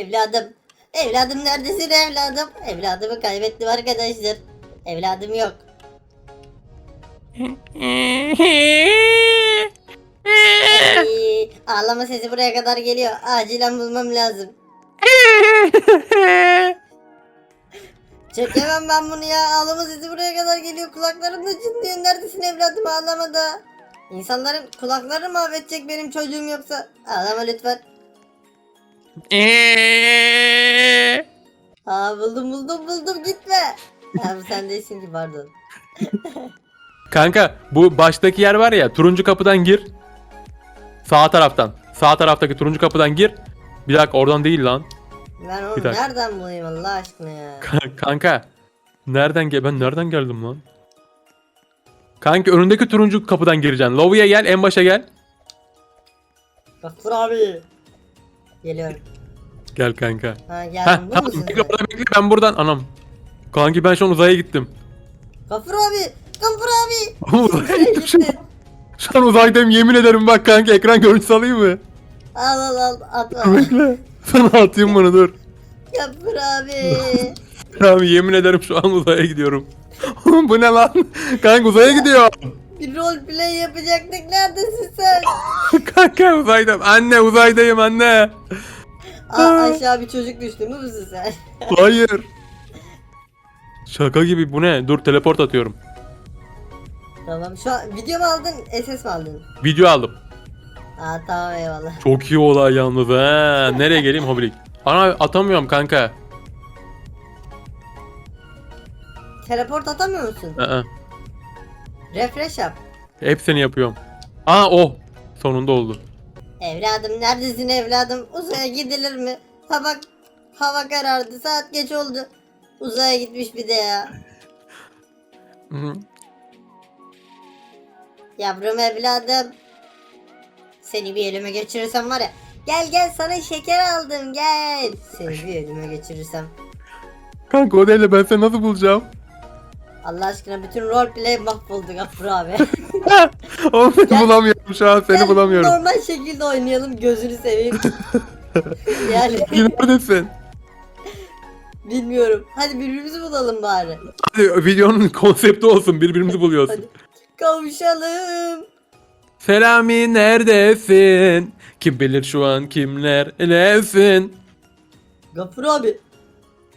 Evladım. Evladım neredesin evladım? Evladımı kaybettim arkadaşlar. Evladım yok. Ay, ağlama sesi buraya kadar geliyor. Acilen bulmam lazım. Çekemem ben bunu ya. Ağlama sesi buraya kadar geliyor. Kulaklarımda çınlıyor. Neredesin evladım ağlama da. İnsanların kulaklarını mahvedecek benim çocuğum yoksa. Ağlama lütfen. Aa buldum buldum buldum gitme. Ha bu sen değilsin ki pardon. Kanka bu baştaki yer var ya turuncu kapıdan gir. Sağ taraftan. Sağ taraftaki turuncu kapıdan gir. Bir dakika oradan değil lan. Ben onu Bir dakika. nereden bulayım Allah aşkına ya. Ka- Kanka. Nereden gel? Ben nereden geldim lan? Kanka önündeki turuncu kapıdan gireceksin. Lobby'ye gel, en başa gel. Gafur abi. Geliyorum. Gel kanka. Ha geldim bu tamam. musun Bekle, sen? orada bekle ben buradan anam. Kanki ben şu an uzaya gittim. Gafur abi. Gafur abi. uzaya gittim şu an. Şu an uzaydayım yemin ederim bak kanka ekran görüntüsü alayım mı? Al al al atma. Bekle. Sana atayım bunu dur. Gafur abi. Abi yemin ederim şu an uzaya gidiyorum. Bu ne lan? Kanka uzaya gidiyor. Bir rol play yapacaktık. Neredesin sen? Kanka uzaydayım. Anne uzaydayım anne. Aa, aşağı bir çocuk düştü mü musun sen? Hayır. Şaka gibi bu ne? Dur teleport atıyorum. tamam şu an video mu aldın SS mi aldın? Video aldım. Aa tamam eyvallah. Çok iyi olay yalnız ha. Nereye geleyim hobilik? Ana atamıyorum kanka. Teleport atamıyor musun? Aa, Refresh yap. hepsini yapıyorum. Aa oh. Sonunda oldu. Evladım neredesin evladım? Uzaya gidilir mi? Ha bak hava karardı saat geç oldu. Uzaya gitmiş bir de ya. Hı. Yavrum evladım. Seni bir elime geçirirsem var ya. Gel gel sana şeker aldım gel. Seni bir elime geçirirsem. Kanka o değil de ben seni nasıl bulacağım? Allah aşkına bütün roleplay mahvoldu Gafur abi. Onu Gel. bulamıyorum şu an seni Gel bulamıyorum. Normal şekilde oynayalım gözünü seveyim. yani Neredesin? bilmiyorum. Hadi birbirimizi bulalım bari. Hadi videonun konsepti olsun birbirimizi buluyoruz. Hadi. Kavuşalım. Selami neredesin? Kim bilir şu an kimler nesin? Gafur abi.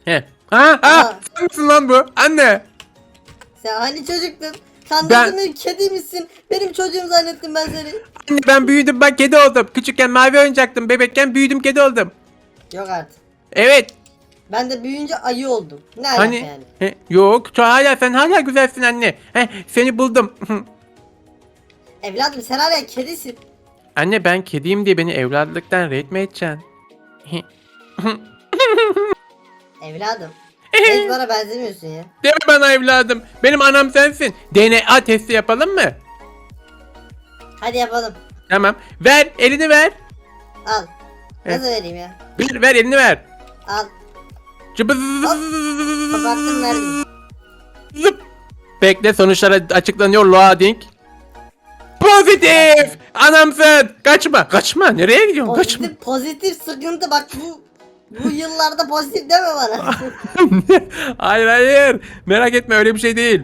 He. Ha ha Aa. sen misin lan bu? Anne. Sen hani çocuktun? Kandırdın beni kediymişsin. Benim çocuğum zannettim ben seni. Anne ben büyüdüm bak kedi oldum. Küçükken mavi oyuncaktım. Bebekken büyüdüm kedi oldum. Yok artık. Evet. Ben de büyüyünce ayı oldum. Ne Hani yani? He, yok hala sen hala güzelsin anne. He, seni buldum. Evladım sen hala kedisin. anne ben kediyim diye beni evlatlıktan red mi edeceksin? Evladım. Hiç bana benzemiyorsun ya. Deme bana evladım. Benim anam sensin. DNA testi yapalım mı? Hadi yapalım. Tamam. Ver elini ver. Al. Nasıl vereyim ya? Ver, ver elini ver. Al. Cıbız. Kapattım verdim. Zıp. Bekle sonuçlar açıklanıyor loading. Pozitif. Anamsın. Kaçma. Kaçma. Nereye gidiyorsun? Kaçma. Pozitif, pozitif sıkıntı bak bu bu yıllarda pozitif deme bana. hayır hayır. Merak etme öyle bir şey değil.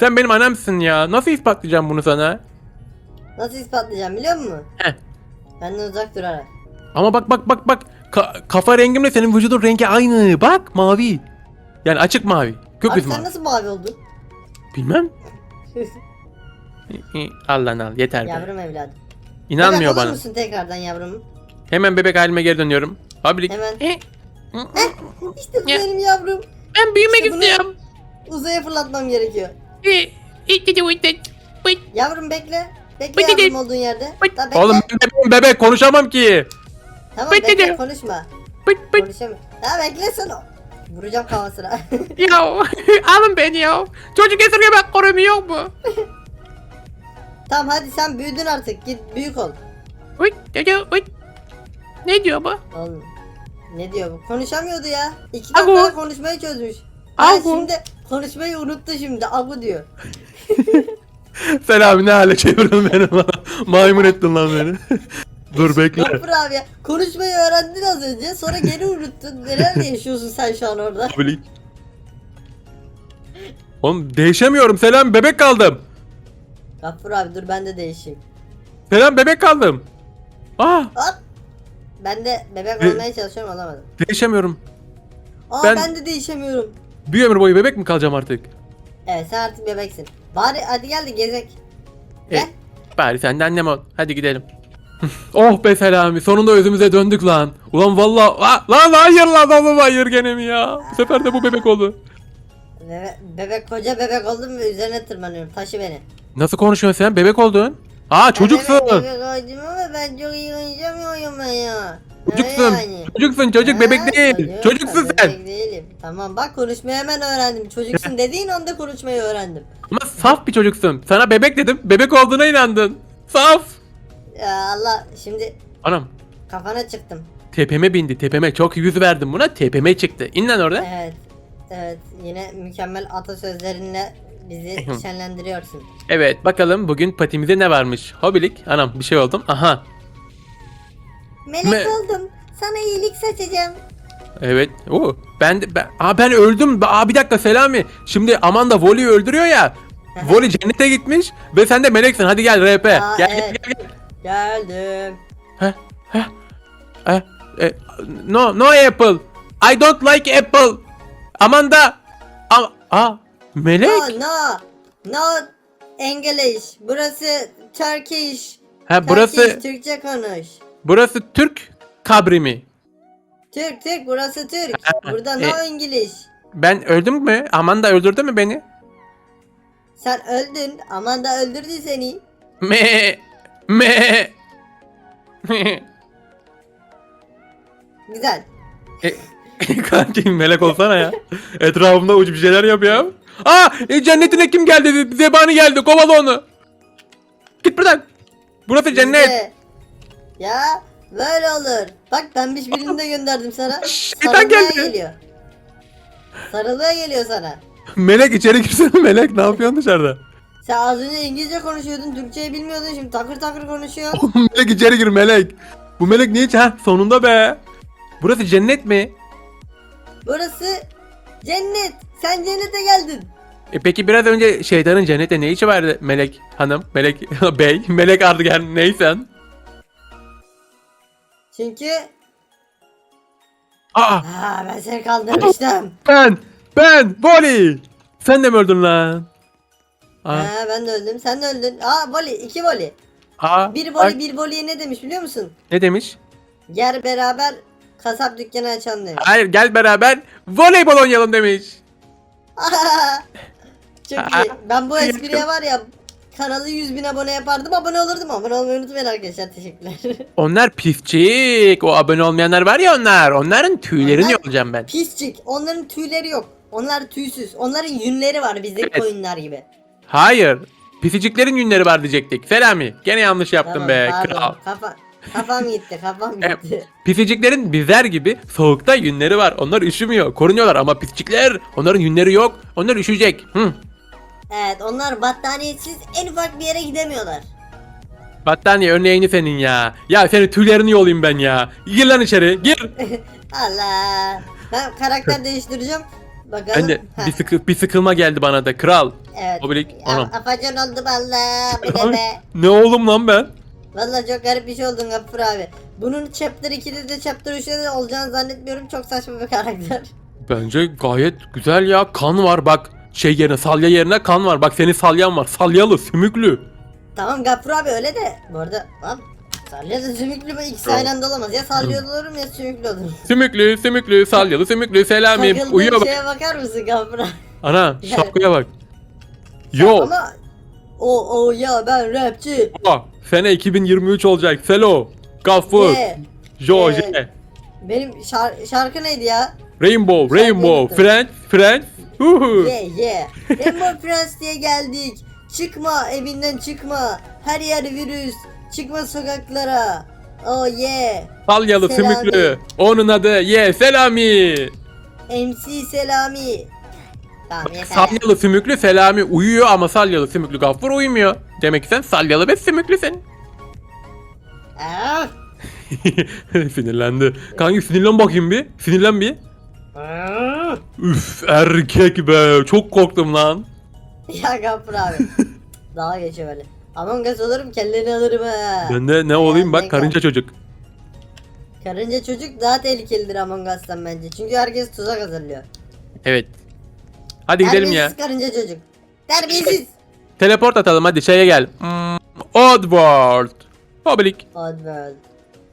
Sen benim anamsın ya. Nasıl ispatlayacağım bunu sana? Nasıl ispatlayacağım biliyor musun? Heh. Benden uzak durarak. Ama bak bak bak bak. Ka- kafa rengimle senin vücudun rengi aynı. Bak mavi. Yani açık mavi. Abi Köpüz sen mavi. nasıl mavi oldun? Bilmem. al lan al yeter be. yavrum evladım. İnanmıyor Bebek olur bana. musun tekrardan yavrum? Hemen bebek halime geri dönüyorum. Abilik. Hemen. Eh, İşte bu Ya. benim yavrum. Ben büyümek İşte bunu- istiyorum. Uzaya fırlatmam gerekiyor. Eh. Yavrum bekle. Bekle Bıt dedi. yavrum olduğun yerde. Bıt. Bekle. Oğlum ben bebeğim, bebek konuşamam ki. Tamam bıt bekle dedi. konuşma. Bıt bıt. Konuşamıyorum. Daha bekle sana. Vuracağım kafasına. Ya alın beni ya. Çocuk esirgemek kurumu yok mu? tamam hadi sen büyüdün artık. Git büyük ol. Uyut, dede, uyut. Ne diyor bu? Oğlum. Ne diyor bu? Konuşamıyordu ya. İki Agu. dakikada konuşmayı çözmüş. Ha Agu. şimdi konuşmayı unuttu şimdi. Agu diyor. Selami ne hale çevirdin beni lan. Maymun ettin lan beni. Dur bekle. Gafur abi ya. Konuşmayı öğrendin az önce sonra geri unuttun. Nerede yaşıyorsun sen şu an orada? Abilik. Oğlum değişemiyorum. Selam bebek kaldım. Gafur abi dur ben de değişeyim. Selam bebek kaldım. Aa Hop. Ben de bebek Ve- olmaya çalışıyorum olamadım. değişemiyorum. Aa Ben- ben... de değişemiyorum. Bir ömür boyu bebek mi kalacağım artık? Evet sen artık bebeksin. Bari hadi gel de gezek. E, Gel. bari sen de annem ol. Hadi gidelim. oh be Selami sonunda özümüze döndük lan. Ulan valla lan hayır lan oğlum hayır gene mi ya? Bu sefer de bu bebek oldu. Bebe- bebek koca bebek oldum ve üzerine tırmanıyorum. Taşı beni. Nasıl konuşuyorsun sen? Bebek oldun. Aa çocuksun. Evet, bebek oldum ama ben çok iyi konuşamıyorum ben ya. Çocuksun. Öyle yani. Çocuksun çocuk Ha, bebek değil. çocuk, Çocuksun bebek sen. değilim. Tamam bak konuşmayı hemen öğrendim. Çocuksun dediğin anda konuşmayı öğrendim. Ama saf bir çocuksun. Sana bebek dedim. Bebek olduğuna inandın. Saf. Ya Allah şimdi Anam kafana çıktım. tepeme bindi tepeme. Çok yüz verdim buna. Tepeme çıktı. İn lan orada. Evet. Evet yine mükemmel atasözlerinle bizi şenlendiriyorsun. Evet bakalım bugün patimize ne varmış. Hobilik. Anam bir şey oldum. Aha. Melek Me- oldum. Sana iyilik saçacağım. Evet. Oo. Ben de ben, Aa, ben öldüm. Aa bir dakika Selami. Şimdi Amanda Voli'yi öldürüyor ya. Voli cennete gitmiş ve sen de meleksin. Hadi gel RP. Aa, gel, evet. gel gel gel. Geldim. Eh, eh, no no apple. I don't like apple. Amanda. Aa, aa melek. No no. No English. Burası Turkish. Ha burası Turkish, Türkçe konuş. burası Türk kabri mi? Türk Türk burası Türk. Ha, Burada e- no İngiliz. Ben öldüm mü? Amanda öldürdü mü beni? Sen öldün. Amanda öldürdü seni. Me me. Güzel. E, Kanki melek olsana ya. Etrafımda uç bir şeyler yap ya. Aa e, cennetine kim geldi? Zebani geldi. Kovala onu. Git buradan. Burası cennet. Bizde. Ya böyle olur. Bak ben birini de gönderdim sana. Şeytan Sarılmaya geldi. geliyor. Sarılmaya geliyor sana. Melek içeri girsene melek. Ne yapıyorsun dışarıda? Sen az önce İngilizce konuşuyordun, Türkçeyi bilmiyordun, şimdi takır takır konuşuyor. melek içeri gir melek. Bu melek niye? Ha sonunda be. Burası cennet mi? Burası cennet. Sen cennete geldin. E peki biraz önce şeytanın cennette ne işi vardı melek hanım? Melek bey? Melek artık her neysen. Çünkü Aa Aa, ben seni kaldırmıştım. ben ben Voli. Sen de mi öldün lan? Aa, Ha, ben de öldüm, sen de öldün. Aa voli, iki voli. aa, Bir ay, voli bir voliye ne demiş biliyor musun? Ne demiş? Gel beraber kasap dükkanı açalım demiş. Hayır gel beraber voleybol oynayalım demiş. Çok iyi. Ben bu espriye var ya kanalı 100 bin abone yapardım abone olurdum abone olmayı unutmayın arkadaşlar teşekkürler. Onlar pisçik. O abone olmayanlar var ya onlar. Onların tüylerini Onlar- yolacağım ben. Pisçik onların tüyleri yok. Onlar tüysüz. Onların yünleri var bizdeki Evet. koyunlar gibi. Hayır. Pisiciklerin yünleri var diyecektik. Selami. Gene yanlış yaptım Tamam, be. pardon. Kral. Kafa, kafam gitti kafam E, gitti. Pisiciklerin bizler gibi soğukta yünleri var. Onlar üşümüyor. Korunuyorlar ama pisçikler onların yünleri yok. Onlar üşüyecek. Hı. Evet onlar battaniyetsiz en ufak bir yere gidemiyorlar. Battaniye örneğini senin ya. Ya senin tüylerini yolayım ben ya. Gir lan içeri. Gir. Allah. Ben karakter değiştireceğim. Bakalım. Ben de Ha, bir, sıkı, bir sıkılma geldi bana da. Kral. evet. Obelik, Ya, anam. Afacan oldum Allah. Bir de be. Ne oğlum lan ben? Valla çok garip bir şey oldun Gafur abi. Bunun chapter 2'de de chapter 3'de de olacağını zannetmiyorum. Çok saçma bir karakter. Bence gayet güzel ya. Kan var bak. Şey yerine salya yerine kan var. Bak senin salyan var. Salyalı, sümüklü. tamam Gafur abi öyle de. Bu arada lan salya da sümüklü mü? İkisi aynı anda olamaz. Ya salya olurum ya sümüklü olurum. Sümüklü, sümüklü, salyalı, sümüklü, selami. Takıldığın Uyuyor bak. şeye bakar mısın Gafur abi? Ana şapkaya bak. Yo. Ama o o ya ben rapçi. Aa, Sene 2023 olacak. Selo. Gaffur. Ye. Jo. Ye. Benim şar- şarkı neydi ya? Rainbow. Sen Rainbow. unuttum. Friends. Friends. Huhu. Ye ye. Rainbow Friends diye geldik. Çıkma evinden çıkma. Her yer virüs. Çıkma sokaklara. Oh yeah. Salyalı, Selami. sümüklü. Onun adı Ye. Selami. MC Selami. Tamam yeter. Salyalı, sümüklü, Selami uyuyor ama salyalı, sümüklü, Gaffur uyumuyor. Demek ki sen salyalı ve sümüklüsün. Sinirlendi. Kanki sinirlen bakayım bir. Sinirlen bir. Üf erkek be. Çok korktum lan. ya Gaffur abi. Daha geçiyor böyle. Among Us olurum kelleni alırım ha. Ben de ne olayım bak karınca çocuk. Karınca çocuk daha tehlikelidir Among Us'tan bence. Çünkü herkes tuzak hazırlıyor. Evet. Hadi gidelim ya. Terbiyesiz karınca çocuk. Terbiyesiz. Teleport atalım hadi şeye gel. Hmm, Oddworld. Gobelik. Oddworld.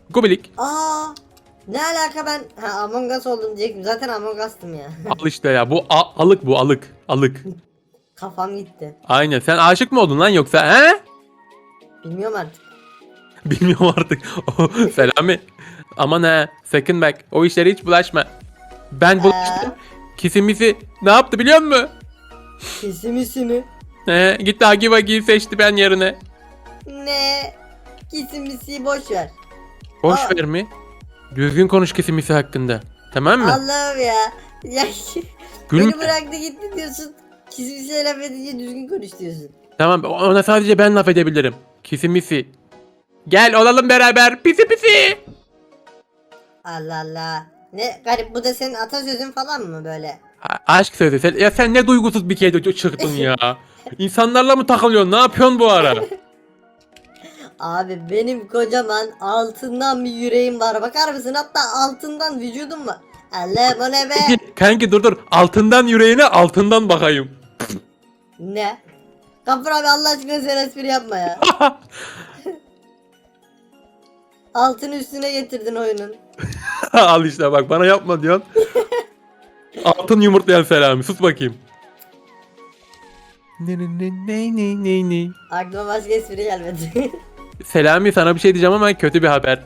Gobelik. Aa, ne alaka ben ha, Among Us oldum diyecektim. Zaten Among Us'tım ya. Al işte ya bu a- alık bu alık. Alık. Kafam gitti. Aynen sen aşık mı oldun lan yoksa he? Bilmiyorum artık. Bilmiyorum artık. Selami. Aman ha sakın bak o işlere hiç bulaşma. Ben bulaştım. Kisimisi ne yaptı biliyor musun? Kesimisi mi? He, gitti Hagi Vagi'yi seçti ben yerine. Ne? Kesimisi boş ver. Boş Aa. ver mi? Düzgün konuş kisimisi hakkında. Tamam mı? Allah'ım ya. Ya Gülme. beni bıraktı gitti diyorsun. Kesimisi'ye laf edince düzgün konuş diyorsun. Tamam ona sadece ben laf edebilirim. Kisimisi. Gel olalım beraber. Pisi pisi. Allah Allah. Ne garip bu da senin atasözün falan mı böyle? A- aşk sözü. Sen, ya sen ne duygusuz bir kedi çıktın ya. İnsanlarla mı takılıyorsun? Ne yapıyorsun bu ara? Abi benim kocaman altından bir yüreğim var. Bakar mısın? Hatta altından vücudum var. Allah bu ne be? Kanki, kanki dur dur. Altından yüreğine altından bakayım. ne? Kapır abi Allah aşkına sen espri yapma ya. Altını üstüne getirdin oyunun. Al işte bak bana yapma diyorsun. Altın yumurtlayan Selami. Sus bakayım. Ne ne ne ne ne ne ne. Aklıma başka espri gelmedi. Selami sana bir şey diyeceğim ama kötü bir haber.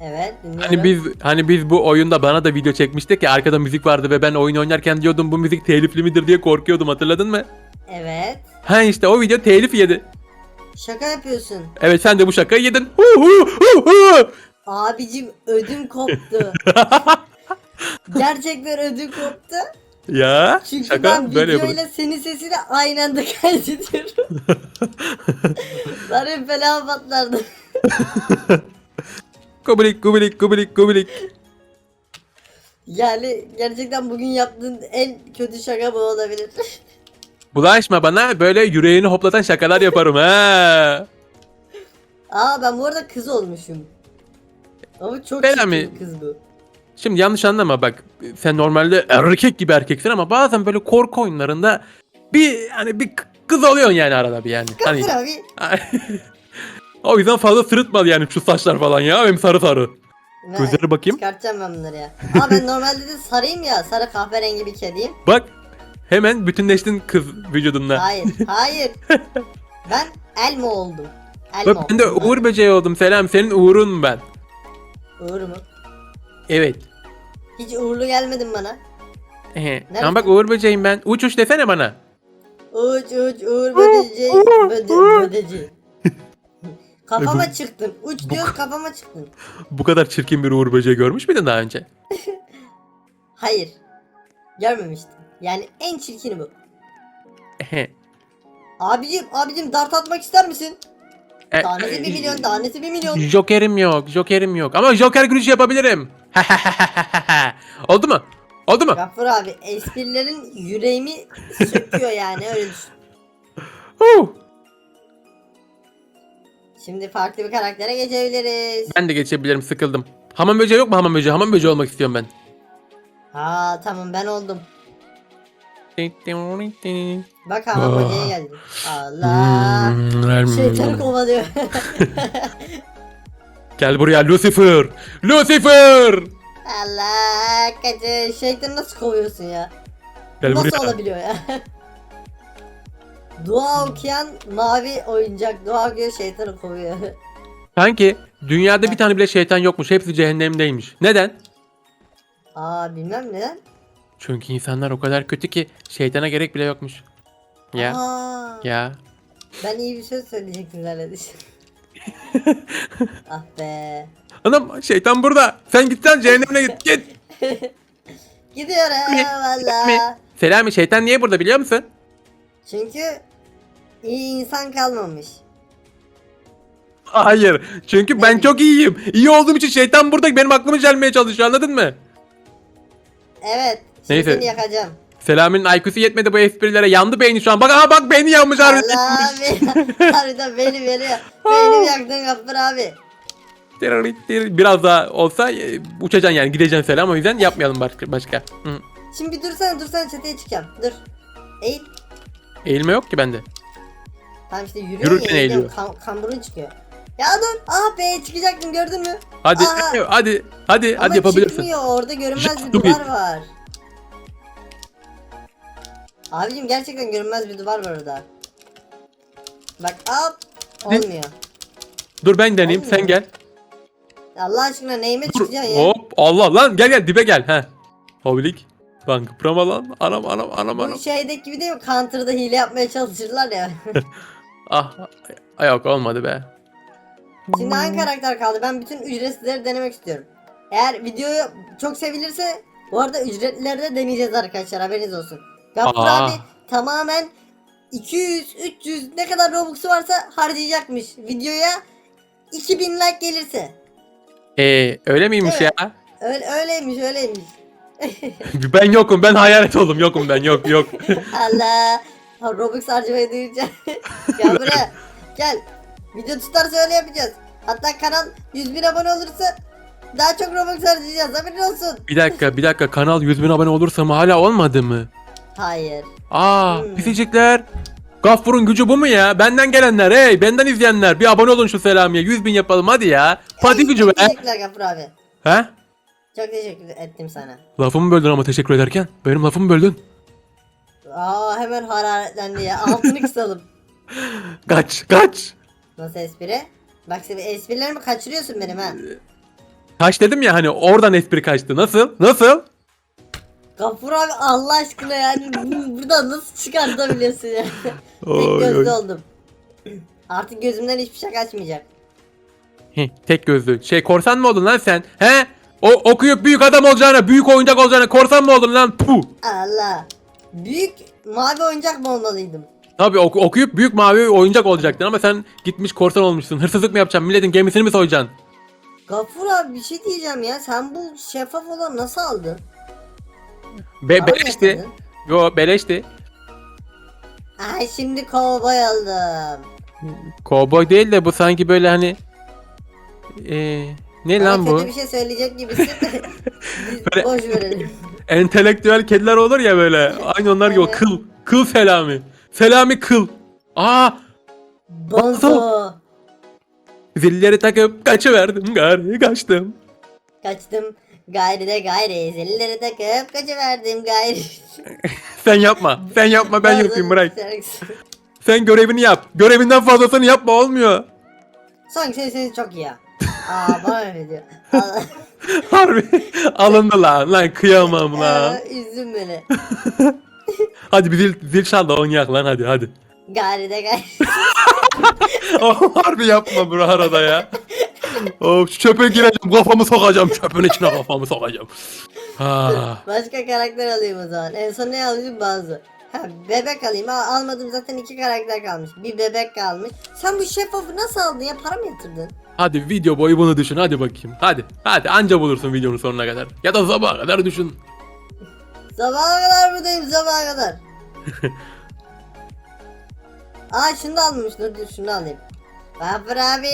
evet dinliyorum. Hani biz hani biz bu oyunda bana da video çekmiştik ya arkada müzik vardı ve ben oyun oynarken diyordum bu müzik telifli midir diye korkuyordum hatırladın mı? Evet. Ha işte o video telif yedi. Şaka yapıyorsun. Evet sen de bu şakayı yedin. Hu hu hu hu. Abicim ödüm koptu. Gerçekten ödüm koptu. ya Çünkü şaka ben böyle videoyla senin sesini aynı anda kaydediyorum. Zarım fena patlardı. Gubilik gubilik gubilik gubilik. Yani gerçekten bugün yaptığın en kötü şaka bu olabilir. Bulaşma bana böyle yüreğini hoplatan şakalar yaparım ha. Aa ben bu arada kız olmuşum. Ama çok Bela çirkin bir kız bu. Şimdi yanlış anlama bak sen normalde erkek gibi erkeksin ama bazen böyle korku oyunlarında bir hani bir kız oluyorsun yani arada bir yani. Hani, abi. o yüzden fazla sırıtmadı yani şu saçlar falan ya benim sarı sarı. Ve Gözleri bakayım. Çıkartacağım ben bunları ya. Aa ben normalde de sarıyım ya. Sarı kahverengi bir kediyim. Bak hemen bütünleştin kız vücudunla. Hayır. Hayır. ben elma oldum. Elma Bak ben de oldum Uğur böceği oldum Selam senin Uğur'un ben. Uğur mu? Evet. Hiç uğurlu gelmedin bana. Ehe. Ama bak Uğur böceğim ben. Uç uç desene bana. Uç uç uğur bödeci. Böde, bödeci. kafama çıktın. Uç diyor kafama çıktın. Bu kadar çirkin bir Uğur böceği görmüş müydün daha önce? Hayır. Görmemiştim. Yani en çirkini bu. Ehe. Abicim abicim dart atmak ister misin? E, Tanesi bir milyon tanesi bir milyon. Joker'im yok, Joker'im yok. Ama Joker gülüşü yapabilirim. Oldu mu? Oldu mu? Gaffur abi esprilerin yüreğimi söküyor yani öyle düşün. Huh. Şimdi farklı bir karaktere geçebiliriz. Ben de geçebilirim, sıkıldım. Hamam böceği yok mu hamam böceği? Hamam böceği olmak istiyorum ben. Ha tamam ben oldum. Bak hamam Ah. böceğe geldim. Allah. Hmm. Şeytanı kovalıyor. Gel buraya Lucifer. Lucifer. Allah kaçın. Şeytanı nasıl kovuyorsun ya? Gel nasıl buraya. olabiliyor ya? Dua okuyan mavi oyuncak. Dua okuyor şeytanı kovuyor. Sanki dünyada bir tane bile şeytan yokmuş. Hepsi cehennemdeymiş. Neden? Aa bilmem neden. Çünkü insanlar o kadar kötü ki şeytana gerek bile yokmuş. Ya. Aa, Ya. ben iyi bir söz söyleyecektim zannediyorum. ah be. Anam şeytan burada. Sen git lan cehennemine git. Git. Gidiyorum valla. Selami şeytan niye burada biliyor musun? Çünkü iyi insan kalmamış. Hayır. Çünkü ben çok iyiyim. İyi olduğum için şeytan burada benim aklımı çelmeye çalışıyor anladın mı? Evet. Şimdi Neyse. seni yakacağım. Selami'nin IQ'su yetmedi bu esprilere. Yandı beyni şu an. Bak aha bak beyni yanmış harbiden. Allah abi. Harbiden beni veriyor. Benim yaktın Gaffur abi. Biraz daha olsa e, uçacaksın yani gideceksin Selam o yüzden yapmayalım başka. başka. Hı. Şimdi bir dursana dursana çatıya çıkacağım. Dur. Eğil. Eğilme yok ki bende. Tamam işte yürüyor Yürürken ya. eğiliyor. Kam kamburun çıkıyor. Ya dur. Ah be çıkacaktım gördün mü? Hadi Aha. hadi hadi Ama hadi yapabilirsin. çıkmıyor orada görünmez bir duvar var. Abicim gerçekten görünmez bir duvar var orada. Bak hop. Ne? Olmuyor. Dur ben deneyeyim Olmuyor. sen gel. Allah aşkına neyime Dur. çıkacaksın ya? Hop Allah lan gel gel dibe gel. He. Hobilik. Lan kıprama lan. Anam anam anam anam. Bu şeydeki gibi değil mi? Counter'da hile yapmaya çalışırlar ya. Ah ay yok olmadı be. Şimdi hangi karakter kaldı? Ben bütün ücretsizleri denemek istiyorum. Eğer videoyu çok sevilirse bu arada ücretlileri de deneyeceğiz arkadaşlar haberiniz olsun. Gaffur Aa. abi tamamen 200, 300 ne kadar Robux'u varsa harcayacakmış videoya 2000 like gelirse. Ee, öyle miymiş Evet. ya? Öyle, öyleymiş öyleymiş. Ben yokum ben hayalet oldum yokum ben yok yok. Allah. Ha, Robux harcamayı duyunca. Gel buraya. Gel. Video tutarsa öyle yapacağız. Hatta kanal 100 bin abone olursa daha çok Robux harcayacağız haberin olsun. bir dakika bir dakika kanal 100 bin abone olursa mı hala olmadı mı? Hayır. Aa Hmm. pisicikler. Gaffur'un gücü bu mu ya? Benden gelenler hey benden izleyenler bir abone olun şu Selami'ye 100 bin yapalım hadi ya. Pati Ay, gücü be. Teşekkürler Gafur abi. He? Çok teşekkür ettim sana. Lafımı böldün ama teşekkür ederken. Benim lafımı böldün. Aa hemen hararetlendi ya. Altını kısalım. Kaç kaç. Nasıl espri? Bak sen esprilerimi kaçırıyorsun benim ha. Kaç dedim ya hani oradan espri kaçtı. Nasıl? Nasıl? Gafur abi Allah aşkına yani bu- buradan nasıl çıkartabiliyorsun ya? Tek Oy, gözlü oy. oldum. Artık gözümden hiçbir şey kaçmayacak. Heh, tek gözlü. Şey korsan mı oldun lan sen? He? O okuyup büyük adam olacağına, büyük oyuncak olacağına korsan mı oldun lan? Puh. Allah. Büyük mavi oyuncak mı olmalıydım? Tabii oku- okuyup büyük mavi oyuncak olacaktın ama sen gitmiş korsan olmuşsun. Hırsızlık mı yapacaksın? Milletin gemisini mi soyacaksın? Gafur abi bir şey diyeceğim ya. Sen bu şeffaf olan nasıl aldın? Be beleşti. Yo beleşti. Ay şimdi kovboy oldum. Kovboy değil de bu sanki böyle hani... Ee, ne Bana lan bu? kötü bir şey söyleyecek gibisin. Biz Böyle- boş verelim. Entelektüel kediler olur ya böyle. Aynı onlar gibi o Evet. kıl. Kıl Selami. Selami kıl. Aa Bonzo. zilleri takıp kaçıverdim gari kaçtım. Kaçtım. Gayri de gayri. Zilleri takıp kaçıverdim gayri. Sen yapma. Sen yapma ben yapayım bırak. Sen görevini yap. Görevinden fazlasını yapma olmuyor. Sanki senin sesin çok iyi ya. Aa bana öyle diyor. Harbi alındı lan lan kıyamam lan. Aa, Üzdün beni. Hadi bir zil, zil çal da oynayak lan hadi hadi. Gayri de gayri. Oh, harbi yapma bu arada ya. Şu çöpe gireceğim kafamı sokacağım çöpün içine kafamı sokacağım. Ha. Başka karakter alayım o zaman. En son ne alayım bazı. Ha bebek alayım. Aa, almadım zaten iki karakter kalmış. Bir bebek kalmış. Sen bu şeffafı nasıl aldın ya? Para mı yatırdın? Hadi video boyu bunu düşün hadi bakayım. Hadi hadi anca bulursun videonun sonuna kadar. Ya da sabaha kadar düşün. Sabaha kadar buradayım sabaha kadar. Aa şunu da almamış dur dur şunu alayım. Gafur abi.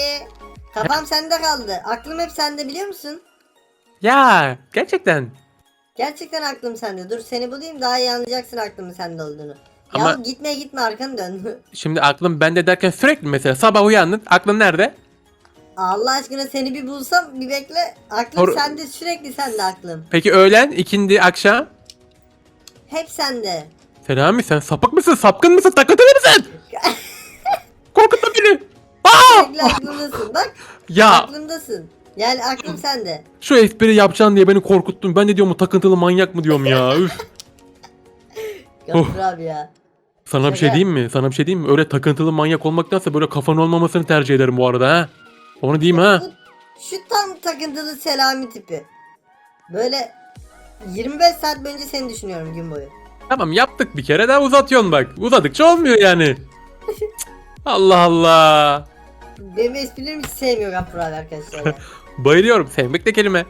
Kafam sende kaldı. Aklım hep sende biliyor musun? Ya gerçekten. Gerçekten aklım sende. Dur seni bulayım daha iyi anlayacaksın aklımın sende olduğunu. Ama- Ya gitme gitme arkanı dön. Şimdi aklım bende derken sürekli mesela sabah uyandın aklın nerede? Allah aşkına seni bir bulsam bir bekle. Aklım Or- sende sürekli sende aklım. Peki öğlen, ikindi, akşam? Hep sende. Selami sen sapık mısın? Sapkın mısın? Takıntılı mısın? Korkutma beni. Sürekli aklımdasın. Bak Ya aklımdasın. Yani aklım sende. şu espri yapacaksın diye beni korkuttun. Ben de diyorum bu takıntılı manyak mı diyorum ya. Üf. Gafur abi ya. Sana bir şey Şaka. diyeyim mi? Sana bir şey diyeyim mi? Öyle takıntılı manyak olmaktansa böyle kafan olmamasını tercih ederim bu arada ha. Onu diyeyim ha. Şu tam takıntılı Selami tipi. Böyle 25 saat boyunca seni düşünüyorum gün boyu. Tamam yaptık bir kere daha uzatıyorsun bak. Uzadıkça olmuyor yani. Allah Allah. Benim esprilerimi hiç sevmiyor Gaffur abi arkadaşlar ya. Bayılıyorum. Sevmek de kelime.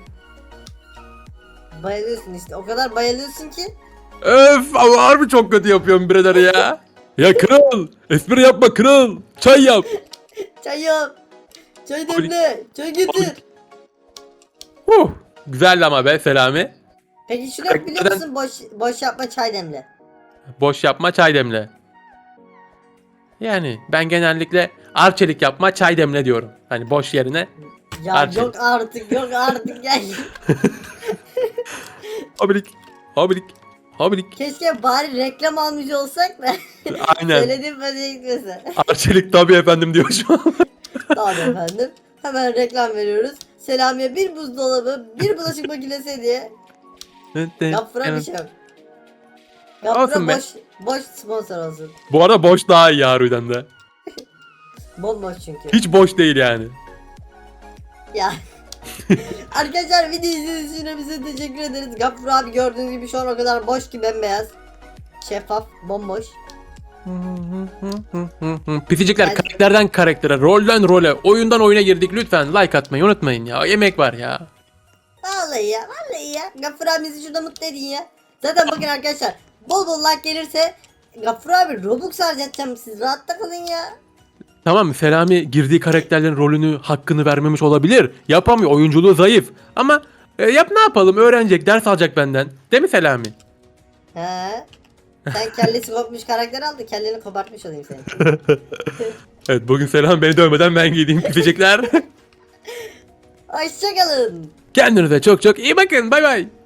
Bayılıyorsun işte o kadar bayılıyorsun ki. Öf ama harbi çok kötü yapıyorum birader ya. Ya kral. Espri yapma kral. Çay yap. Çay yap. Çay demle. Çay getir. Huh. Güzeldi ama be Selami. Peki şunu yap biliyor musun? Boş, boş yapma çay demle. Boş yapma çay demle. Yani ben genellikle arçelik yapma çay demle diyorum. Hani boş yerine Ya Arçelik. yok artık yok artık ya. habilik habilik habilik. Keşke bari reklam almış olsak da. Aynen. Söylediğim böyle gitmese. Arçelik tabii efendim diyor şu an. Tamam efendim. Hemen reklam veriyoruz. Selamiye bir buzdolabı, bir bulaşık makinesi hediye. Gaffur'a bir şey yok. Olsun be. boş, boş sponsor olsun. Bu arada boş daha iyi harbiden de. Bomboş çünkü. Hiç boş değil yani. Ya. Arkadaşlar video izlediğiniz için bize teşekkür ederiz. Gaffur abi gördüğünüz gibi şu an o kadar boş ki bembeyaz. Şeffaf, bomboş. Pisicikler Ben- karakterden karaktere, rolden role, oyundan oyuna girdik. Lütfen like atmayı unutmayın ya. Yemek var ya. Vallahi ya, vallahi ya. Gaffur abimizi şurada mutlu edin ya. Zaten bakın arkadaşlar, bol bol like gelirse Gaffur abi Robux harcatacağım siz rahatta kalın ya. Tamam mı? Selami girdiği karakterlerin rolünü, hakkını vermemiş olabilir. Yapamıyor. Oyunculuğu zayıf. Ama e, yap ne yapalım? Öğrenecek, ders alacak benden. Değil mi Selami? He. Sen kellesi kopmuş karakter aldı, kelleni kopartmış olayım seni. Evet bugün Selami beni dövmeden ben gideyim pisicikler. Hoşçakalın. Kendinize çok çok iyi bakın. Bay bay.